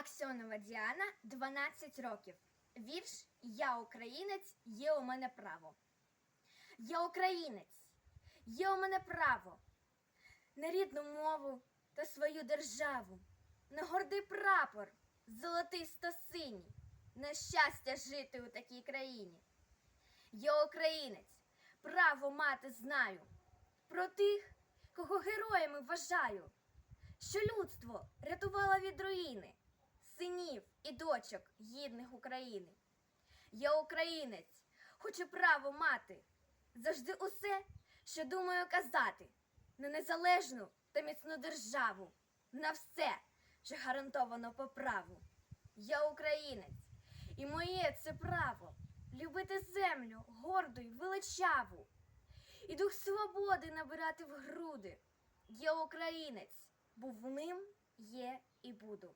Аксьонова Діана, 12 років. Вірш Я українець, є у мене право. Я українець, є у мене право на рідну мову та свою державу, на гордий прапор, золотисто-синій, на щастя жити у такій країні. Я українець, право мати знаю про тих, кого героями вважаю, що людство рятувало від руїни, дочок гідних України. Я українець, хочу право мати, завжди усе, що думаю казати, на незалежну та міцну державу, на все, що гарантовано по праву. Я українець, і моє це право любити землю горду й величаву, і дух свободи набирати в груди. Я українець, був ним, є і буду.